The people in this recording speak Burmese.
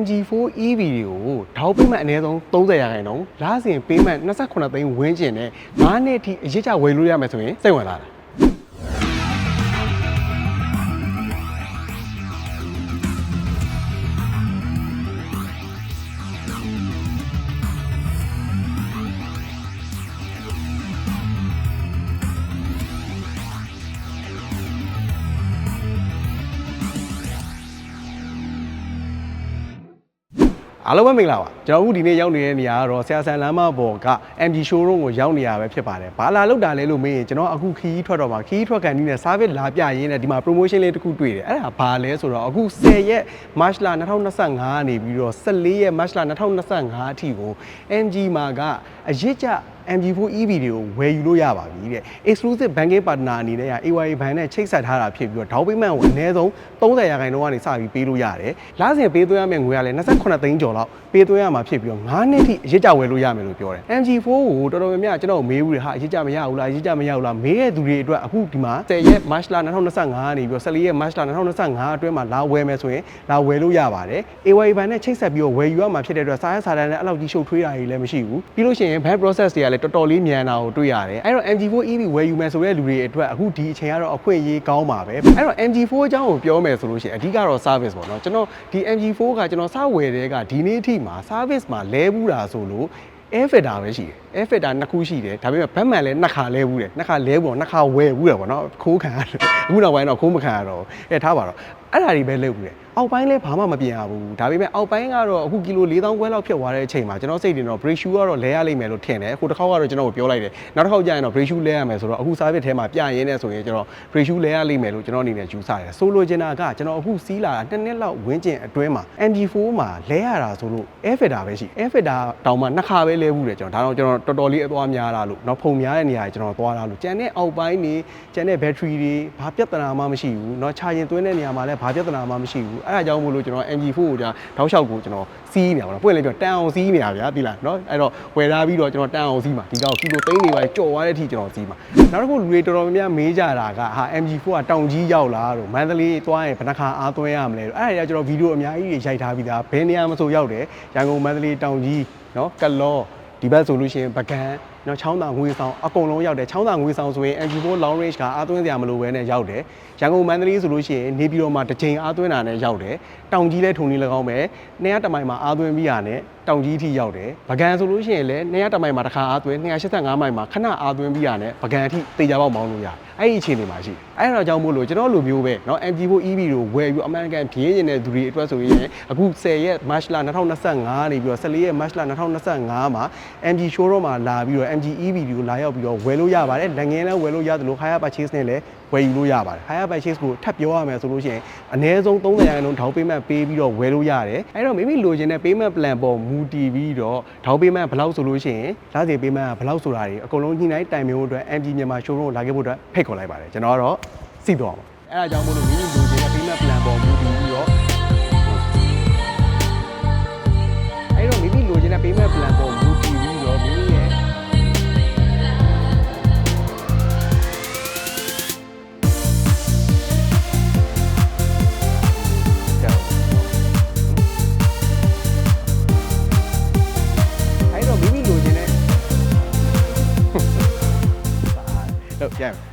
MG4 EV တွေကိုထောက်ပေးမှအနည်းဆုံး30ရာခိုင်နှုန်းလားစဉ်ပေးမှ28သိန်းဝန်းကျင်နဲ့9နှစ်အထိအရစ်ချဝယ်လို့ရမယ်ဆိုရင်စိတ်ဝင်လာတာ အားလုံးပဲမင်္ဂလာပါကျွန်တော်တို့ဒီနေ့ရောက်နေတဲ့နေရာကတော့ဆရာဆန်လမ်းမပေါ်က MG showroom ကိုရောက်နေရပဲဖြစ်ပါတယ်ဘာလာလောက်တာလဲလို့မေးရင်ကျွန်တော်အခုခီးထွက်တော့မှာခီးထွက်ကန်ဒီနဲ့ service လာပြရင်းနဲ့ဒီမှာ promotion လေးတစ်ခုတွေ့တယ်အဲ့ဒါဘာလဲဆိုတော့အခု10ရက် March လ2025ကနေပြီးတော့14ရက် March လ2025အထိကို MG မှာကအရစ်ကျ MG4 EV တွေကိုဝယ်ယူလို့ရပါပြီတဲ့ exclusive banking partner အနေနဲ့က AYA ဘဏ်နဲ့ချိတ်ဆက်ထားတာဖြစ်ပြီးတော့ down payment ကိုအနည်းဆုံး30ရာခိုင်နှုန်းကနေစပြီးပေးလို့ရတယ်။လစဉ်ပေးသွင်းရမယ့်ငွေကလည်း28သိန်းကျော်လောက်ပေးသွင်းရမှာဖြစ်ပြီးတော့9နှစ်ထိအရစ်ကြဝယ်လို့ရမယ်လို့ပြောတယ်။ MG4 ကိုတော်တော်များများကျွန်တော်မေးဘူးတယ်ဟာအရစ်ကြမရဘူးလားအရစ်ကြမရဘူးလားမေးတဲ့သူတွေအတွက်အခုဒီမှာ10ရက် March လ2025ကနေပြီးတော့14ရက် March လ2025အတွင်းမှာလာဝယ်မယ်ဆိုရင်လာဝယ်လို့ရပါတယ်။ AYA ဘဏ်နဲ့ချိတ်ဆက်ပြီးတော့ဝယ်ယူရမှာဖြစ်တဲ့အတွက်စားရစာတန်းနဲ့အဲ့လောက်ကြီးရှုပ်ထွေးတာကြီးလည်းမရှိဘူး။ပြီးလို့ရှိရင် bank process တွေကလည်းတော်တော်လေးမြန်တာကိုတွေ့ရတယ်။အဲ့တော့ MG4 EV ဝယ်ယူမယ်ဆိုတဲ့လူတွေအတွက်အခုဒီအချိန်ကတော့အခွင့်အရေးကောင်းပါပဲ။အဲ့တော့ MG4 အကြောင်းကိုပြောမယ်ဆိုလို့ရှိရင်အဓိကတော့ service ပေါ့နော်။ကျွန်တော်ဒီ MG4 ကကျွန်တော်စဝယ်တဲ့ကဒီနေ့အထိမှာ service မှာလဲဘူးတာဆိုလို့ air filter ပဲရှိတယ် air filter နှစ်ခုရှိတယ်ဒါပေမဲ့ဘက်မှန်လည်းနှစ်ခါလဲဘူးတယ်နှစ်ခါလဲဘူးတော့နှစ်ခါဝယ်ဘူးတယ်ပေါ့နော်ခိုးခံရတယ်အခုနောက်ပိုင်းတော့ခိုးမခံရတော့ဘူးအဲထားပါတော့အဲ့ဒါတွေပဲလဲဘူးတယ် အောက်ပိုင်းလည်းဘာမှမပြင်ရဘူးဒါပေမဲ့အောက်ပိုင်းကတော့အခုကီလို4000ခွဲလောက်ဖြစ်သွားတဲ့အချိန်မှာကျွန်တော်စိတ်တင်တော့ brake shoe ကတော့လဲရလိမ့်မယ်လို့ထင်တယ်အခုတစ်ခေါက်ကတော့ကျွန်တော်ကိုပြောလိုက်တယ်နောက်တစ်ခေါက်ကျရင်တော့ brake shoe လဲရမယ်ဆိုတော့အခု service ထဲမှာပြရင်းနဲ့ဆိုရင်ကျွန်တော် brake shoe လဲရလိမ့်မယ်လို့ကျွန်တော်အနေနဲ့ယူဆတယ်ဆိုလိုချင်တာကကျွန်တော်အခုစီးလာတာနှစ်နှစ်လောက်ဝင်းကျင်အတွင်းမှာ MG4 မှာလဲရတာဆိုလို့ air filter ပဲရှိ air filter တောင်မှနှစ်ခါပဲလဲဘူးတယ်ကျွန်တော်ဒါတော့ကျွန်တော်တော်တော်လေးအသွားများလာလို့เนาะဖုံများတဲ့နေရာကြီးကျွန်တော်သွားလာလို့ကျန်တဲ့အောက်ပိုင်းနေကျန်တဲ့ battery တွေဘာပြဿနာမှမရှိဘူးเนาะ charging သွင်းတဲ့နေရာမှာလည်းဘာပြဿနာမှမရှိဘူး ဘူးအဲ့ဒါကြောင့်မို့လို့ကျွန်တော် MG4 ကိုကျွန်တော်တောက်လျှောက်ကိုကျွန်တော်စီးနေတာပေါ့နော်ပွင့်လဲပြောတန်အောင်စီးနေတာဗျာဒီလားနော်အဲ့တော့ဝယ်ထားပြီးတော့ကျွန်တော်တန်အောင်စီးမှာဒီကောင်ကီလိုသိန်းနေပါကြော်သွားတဲ့အထိကျွန်တော်စီးမှာနောက်တစ်ခုလူတွေတော်တော်များများမေးကြတာကဟာ MG4 ကတောင်ကြီးရောက်လားတို့မန္တလေးသွားရင်ဘယ်နှခါအားသွင်းရမလဲတို့အဲ့ဒါကြီးကျွန်တော်ဗီဒီယိုအများကြီးရိုက်ထားပြီးသားဘယ်နေရာမဆိုရောက်တယ်ရန်ကုန်မန္တလေးတောင်ကြီးနော်ကလောဒီဘက်ဆိုလို့ရှိရင်ပကံ နော်ချောင်းသာငွေဆောင်အကုန်လုံးရောက်တယ်ချောင်းသာငွေဆောင်ဆိုရင် MG4 long range ကအားသွင်းစရာမလိုဘဲနဲ့ရောက်တယ်ရန်ကုန်မန္တလေးဆိုလို့ရှိရင်နေပြည်တော်မှာတစ်ချိန်အားသွင်းတာနဲ့ရောက်တယ်တောင်ကြီးလဲထုံနေ၎င်းပဲ200တမိုင်မှာအားသွင်းပြီးရနဲ့တောင်ကြီးထိရောက်တယ်ပကံဆိုလို့ရှိရင်လည်း200တမိုင်မှာတစ်ခါအားသွင်း285မိုင်မှာခဏအားသွင်းပြီးရနဲ့ပကံအထိတေချာပေါက်မောင်းလို့ရတယ်အဲ့ဒီအခြေအနေမှာရှိတယ်အဲ့ဒါကြောင့်မို့လို့ကျွန်တော်လိုမျိုးပဲเนาะ MG4 EV ကိုဝယ်ပြီးအမေရိကန်ပြင်းနေတဲ့သူတွေအတွက်ဆိုရင်အခု10ရက် March လ2025နေပြီးတော့14ရက် March လ2025မှာ MG showroom မှာလာပြီးတော့ MG EV ကိုလာရောက်ပြီးတော့ဝယ်လို့ရပါတယ်နိုင်ငံနဲ့ဝယ်လို့ရသလို higher purchase နဲ့လည်းဝယ်ယူလို့ရပါတယ် higher purchase ကိုထပ်ပြောရမယ်ဆိုလို့ရှိရင်အနည်းဆုံး30ရာခိုင်နှုန်း down payment ပေးပြီးတော့ဝယ်လို့ရတယ်အဲတော့မိမိလိုချင်တဲ့ payment plan ပေါ်မူတည်ပြီးတော့ down payment ဘယ်လောက်ဆိုလို့ရှိရင်လစဉ် payment ကဘယ်လောက်ဆိုတာတွေအကုန်လုံးညှိနှိုင်းတိုင်ပင်ဖို့အတွက် MG မြန်မာ showroom ကိုလာခဲ့ဖို့အတွက်ဖိတ်ခေါ်လိုက်ပါတယ်ကျွန်တော်ကတော့စီတော့အဲဒါကြောင့်မို့လို့မိမိလိုချင်တဲ့ payment plan ပေါ်မူတည်ပြီးတော့အဲ့တော့မိမိလိုချင်တဲ့ payment Garrett.